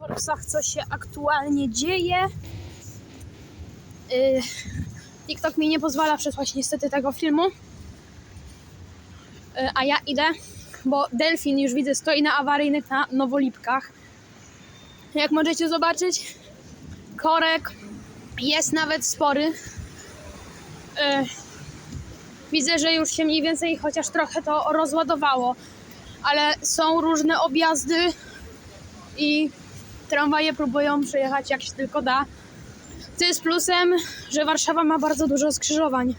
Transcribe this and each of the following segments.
Forbesach, co się aktualnie dzieje. Yy, TikTok mi nie pozwala przesłać niestety tego filmu. Yy, a ja idę, bo delfin już widzę stoi na awaryjnych na Nowolipkach. Jak możecie zobaczyć, korek jest nawet spory. Yy, widzę, że już się mniej więcej chociaż trochę to rozładowało, ale są różne objazdy i tramwaje próbują przejechać jak się tylko da. Co jest plusem, że Warszawa ma bardzo dużo skrzyżowań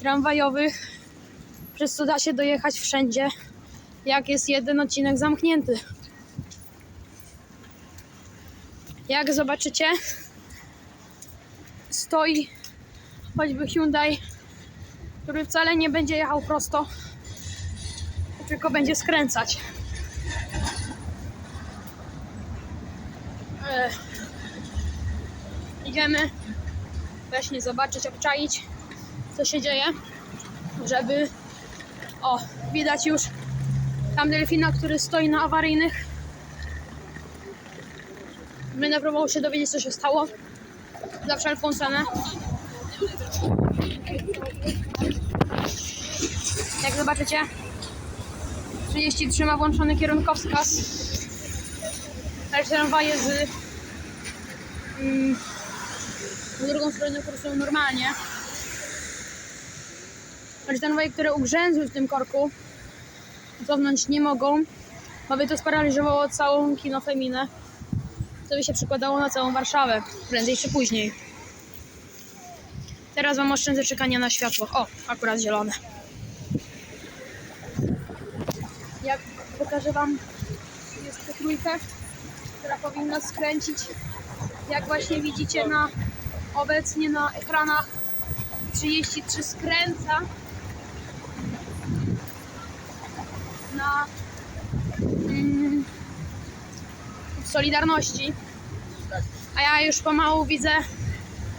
tramwajowych, przez co da się dojechać wszędzie, jak jest jeden odcinek zamknięty. Jak zobaczycie, stoi choćby Hyundai, który wcale nie będzie jechał prosto, tylko będzie skręcać. E, idziemy właśnie zobaczyć, obczaić, co się dzieje, żeby. O, widać już tam delfina, który stoi na awaryjnych. Będę próbował się dowiedzieć, co się stało. Za wszelką cenę. Jak zobaczycie, 33 ma włączony kierunkowskaz. Ale tramwaje z w drugą stronę kursują normalnie. Ale tramwaje, które ugrzęzły w tym korku, cofnąć nie mogą, bo by to sparaliżowało całą kinofeminę. To by się przekładało na całą Warszawę, prędzej czy później. Teraz wam oszczędzę czekania na światło. O, akurat zielone. Jak pokażę wam jest tę trójkę, która powinna skręcić, jak właśnie widzicie na obecnie na ekranach 33 skręca na mm, Solidarności. A ja już pomału widzę,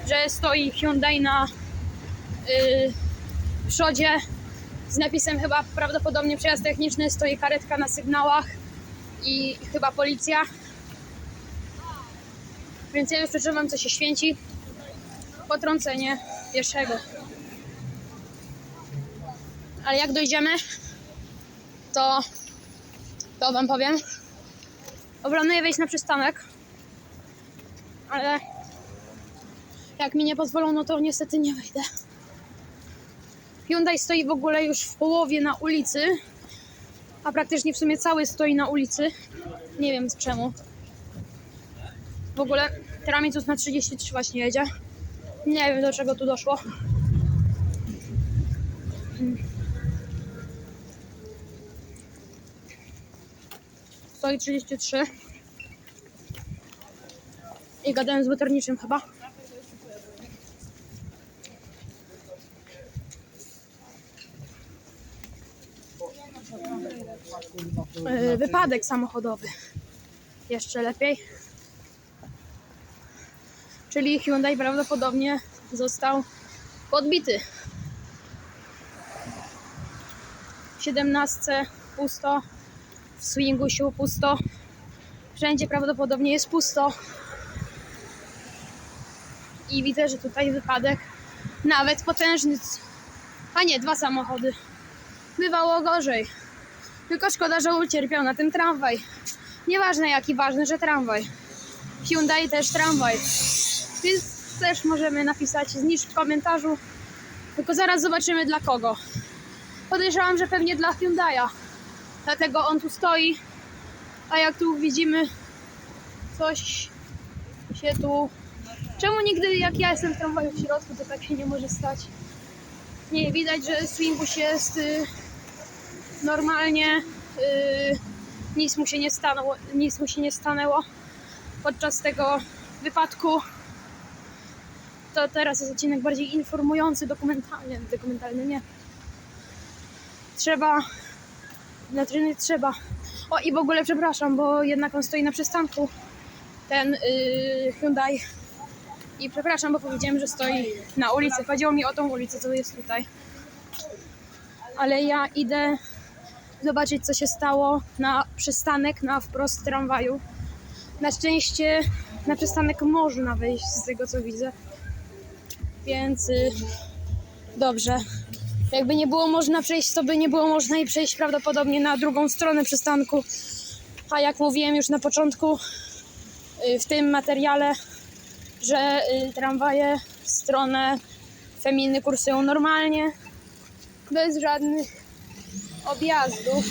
że stoi Hyundai na y, przodzie z napisem chyba prawdopodobnie przejazd techniczny, stoi karetka na sygnałach i chyba policja. Więc ja już przeżywam, co się święci. Potrącenie pieszego. Ale jak dojdziemy, to to wam powiem. Planuję wejść na przystanek. Ale jak mi nie pozwolą, no to niestety nie wejdę. Hyundai stoi w ogóle już w połowie na ulicy, a praktycznie w sumie cały stoi na ulicy. Nie wiem czemu. W ogóle Teramicus na 33 właśnie jedzie. Nie wiem do czego tu doszło. Stoi 33. I gadałem z motorniczym chyba. E, Wypadek samochodowy. Jeszcze lepiej. Czyli Hyundai prawdopodobnie został podbity. W 17 pusto, w Swingusiu pusto. Wszędzie prawdopodobnie jest pusto. I widzę, że tutaj wypadek nawet potężny. A nie, dwa samochody. Bywało gorzej. Tylko szkoda, że ucierpiał na tym tramwaj. Nieważne jaki ważny, że tramwaj. Hyundai też tramwaj. Więc też możemy napisać zniszcz w komentarzu. Tylko zaraz zobaczymy dla kogo. Podejrzewam, że pewnie dla Hyundai'a. Dlatego on tu stoi. A jak tu widzimy, coś się tu. Czemu nigdy jak ja jestem w tramwaju w środku, to tak się nie może stać? Nie, widać, że Swinguś jest y, normalnie. Y, nic mu się nie stanęło, nic mu się nie stanęło podczas tego wypadku. To teraz jest odcinek bardziej informujący, dokumentalny. Dokumentalny nie. Trzeba. Znaczy nie trzeba. O i w ogóle przepraszam, bo jednak on stoi na przystanku. Ten yy, Hyundai. I przepraszam, bo powiedziałem, że stoi na ulicy. Chodziło mi o tą ulicę, co jest tutaj. Ale ja idę zobaczyć, co się stało na przystanek na wprost tramwaju. Na szczęście na przystanek można wejść z tego co widzę. Więc y, dobrze. Jakby nie było można przejść, to by nie było można i przejść prawdopodobnie na drugą stronę przystanku. A jak mówiłem już na początku y, w tym materiale, że y, tramwaje w stronę Feminy kursują normalnie, bez żadnych objazdów.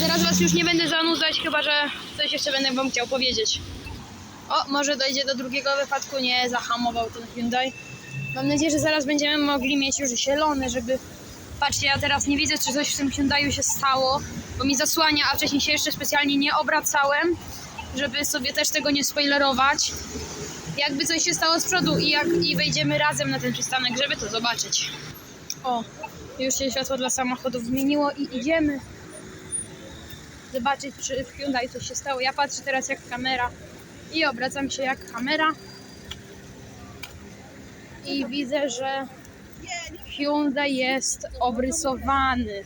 Teraz was już nie będę zanudzać, chyba że coś jeszcze będę wam chciał powiedzieć. O, może dojdzie do drugiego wypadku, nie zahamował ten Hyundai. Mam nadzieję, że zaraz będziemy mogli mieć już zielone, żeby... Patrzcie, ja teraz nie widzę, czy coś w tym Hyundaiu się stało, bo mi zasłania, a wcześniej się jeszcze specjalnie nie obracałem, żeby sobie też tego nie spoilerować. Jakby coś się stało z przodu i, jak, i wejdziemy razem na ten przystanek, żeby to zobaczyć. O, już się światło dla samochodów zmieniło i idziemy zobaczyć, czy w Hyundai coś się stało. Ja patrzę teraz jak kamera i obracam się jak kamera i widzę, że Hyundai jest obrysowany.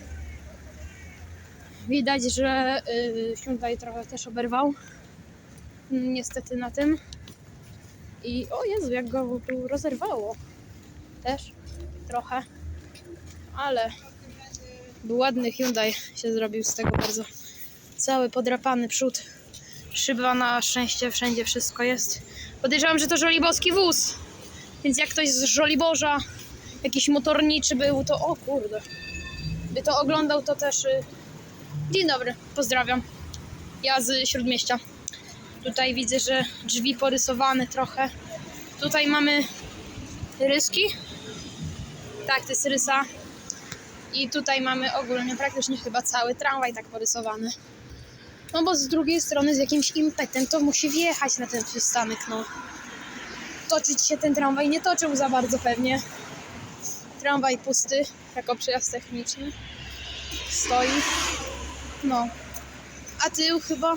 Widać, że y, Hyundai trochę też oberwał. Mm, Niestety na tym. I o Jezu, jak go tu rozerwało. Też trochę. Ale ładny Hyundai się zrobił z tego bardzo. Cały podrapany przód. Szyba na szczęście wszędzie wszystko jest. Podejrzewam, że to żoliborski wóz. Więc jak ktoś z Żoliborza, jakiś motorniczy był, to o kurde. By to oglądał, to też. y, Dzień dobry, pozdrawiam. Ja z śródmieścia. Tutaj widzę, że drzwi porysowane trochę. Tutaj mamy ryski. Tak, to jest rysa. I tutaj mamy ogólnie praktycznie chyba cały tramwaj tak porysowany. No bo z drugiej strony z jakimś impetem to musi wjechać na ten przystanek, no. Toczyć się ten tramwaj nie toczył za bardzo pewnie. Tramwaj pusty, jako przejazd techniczny. Stoi. No. A tył chyba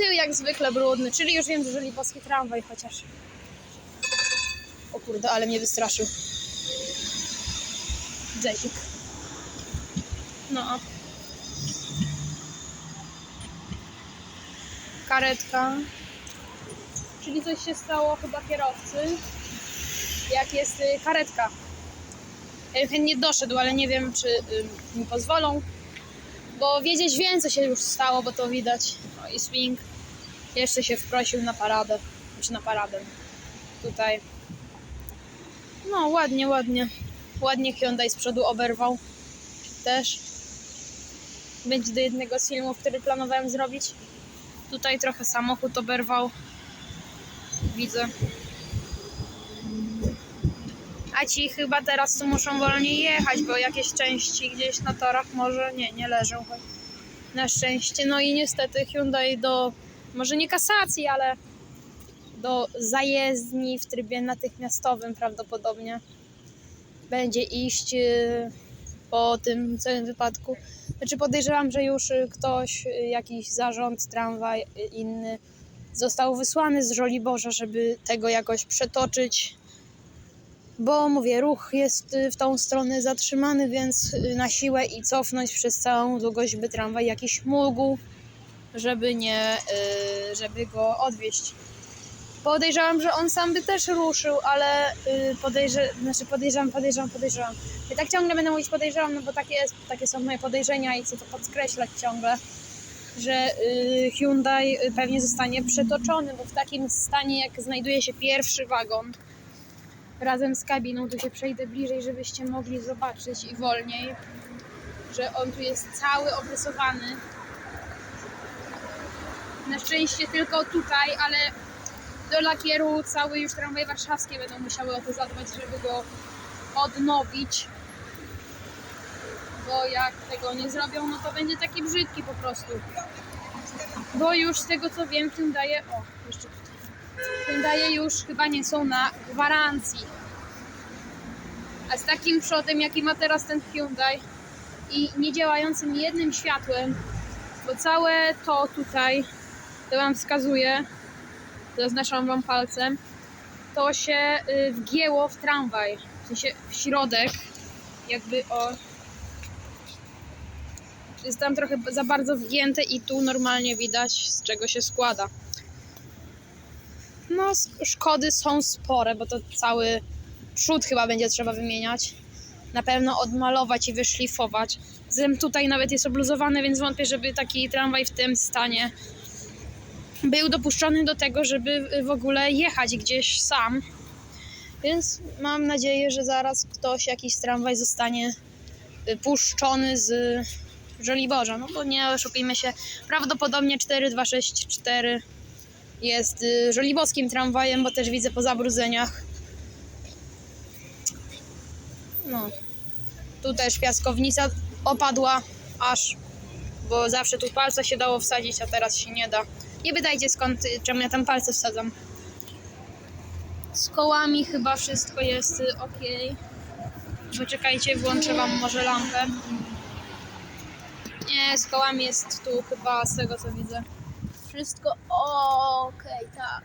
Tył jak zwykle brudny, czyli już wiem, że żoliborski tramwaj chociaż. O kurde, ale mnie wystraszył. Dzik. No. Karetka. Czyli coś się stało chyba kierowcy. Jak jest y, karetka. Chętnie doszedł, ale nie wiem, czy y, mi pozwolą. Bo wiedzieć wiem, co się już stało, bo to widać. O, i swing. Jeszcze się wprosił na paradę. Znaczy na paradę. Tutaj. No, ładnie, ładnie. Ładnie Hyundai z przodu oberwał. Też. Będzie do jednego z filmów, który planowałem zrobić. Tutaj trochę samochód oberwał. Widzę. A ci chyba teraz tu muszą wolniej jechać, bo jakieś części gdzieś na torach może nie, nie leżą. Na szczęście. No i niestety Hyundai do, może nie kasacji, ale do zajezdni w trybie natychmiastowym prawdopodobnie będzie iść y, po tym całym wypadku. Znaczy podejrzewam, że już y, ktoś, y, jakiś zarząd, tramwaj, inny został wysłany z Żoliborza, żeby tego jakoś przetoczyć bo mówię, ruch jest y, w tą stronę zatrzymany, więc y, na siłę i cofnąć przez całą długość, by tramwaj jakiś mógł, żeby nie, y, żeby go odwieźć. Podejrzewam, że on sam by też ruszył, ale podejrze, znaczy podejrzewam, podejrzewam, podejrzewam. I tak ciągle będę mówić podejrzewam, no bo takie, jest, takie są moje podejrzenia i chcę to podkreślać ciągle, że Hyundai pewnie zostanie przetoczony, bo w takim stanie, jak znajduje się pierwszy wagon, razem z kabiną. Tu się przejdę bliżej, żebyście mogli zobaczyć i wolniej, że on tu jest cały obrysowany. Na szczęście tylko tutaj, ale do lakieru cały już tramwaj warszawskie będą musiały o to zadbać, żeby go odnowić. Bo jak tego nie zrobią, no to będzie taki brzydki po prostu. Bo już z tego co wiem, Hyundai, o, jeszcze tutaj. Hyundai już chyba nie są na gwarancji. A z takim przodem, jaki ma teraz ten Hyundai i nie działającym jednym światłem, bo całe to tutaj, to Wam wskazuję, zaznaczam Wam palcem, to się y, wgięło w tramwaj, w sensie w środek, jakby o... Jest tam trochę za bardzo wgięte i tu normalnie widać z czego się składa. No, szkody są spore, bo to cały przód chyba będzie trzeba wymieniać. Na pewno odmalować i wyszlifować. Zem tutaj nawet jest obluzowany, więc wątpię, żeby taki tramwaj w tym stanie był dopuszczony do tego, żeby w ogóle jechać gdzieś sam. Więc mam nadzieję, że zaraz ktoś, jakiś tramwaj zostanie puszczony z Żoliborza. No bo nie oszukujmy się, prawdopodobnie 4264 jest y, żolibowskim tramwajem, bo też widzę po zabrudzeniach. No. Tu też piaskownica opadła aż, bo zawsze tu palce się dało wsadzić, a teraz się nie da. Nie pytajcie skąd, y, czemu ja tam palce wsadzam. Z kołami chyba wszystko jest y, ok. Poczekajcie, włączę wam może lampę. Nie, z kołami jest tu chyba z tego co widzę. Wszystko ok, tak.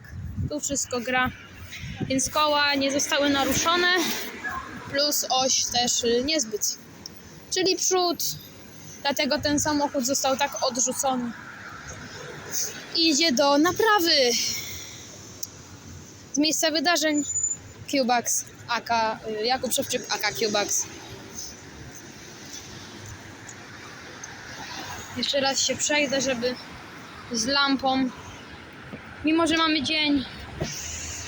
Tu wszystko gra. Więc koła nie zostały naruszone, plus oś też y, niezbyt. Czyli przód, dlatego ten samochód został tak odrzucony. Idzie do naprawy. Z miejsca wydarzeń Cubax, aka y, Jakub Szewczyk, aka Cubax. Jeszcze raz się przejdę, żeby z lampą, mimo że mamy dzień,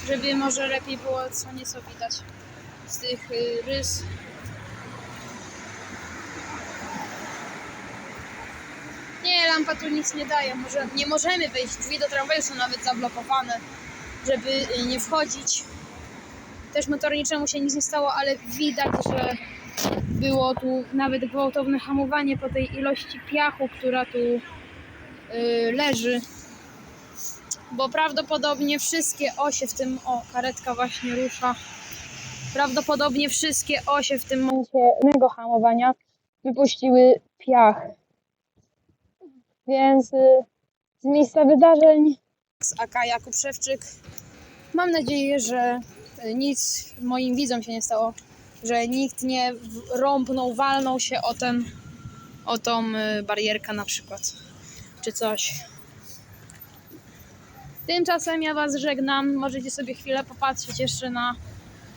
żeby może lepiej było co nieco widać z tych y, rys. Nie, lampa tu nic nie daje. Może nie możemy wejść. Drzwi do tramwaju są nawet zablokowane, żeby y, nie wchodzić. Też motorniczemu się nic nie stało, ale widać, że było tu nawet gwałtowne hamowanie po tej ilości piachu, która tu y, leży. Bo prawdopodobnie wszystkie osie w tym. O, karetka właśnie rusza. Prawdopodobnie wszystkie osie w tym momencie innego hamowania wypuściły piach. Więc y, z miejsca wydarzeń z AK Jakub Szewczyk mam nadzieję, że y, nic moim widzom się nie stało, że nikt nie rąbnął, walnął się o ten, o tą y, barierkę na przykład, czy coś. Tymczasem ja Was żegnam. Możecie sobie chwilę popatrzeć jeszcze na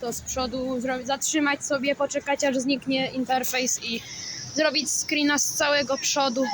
to z przodu, zatrzymać sobie, poczekać aż zniknie interfejs i zrobić screena z całego przodu.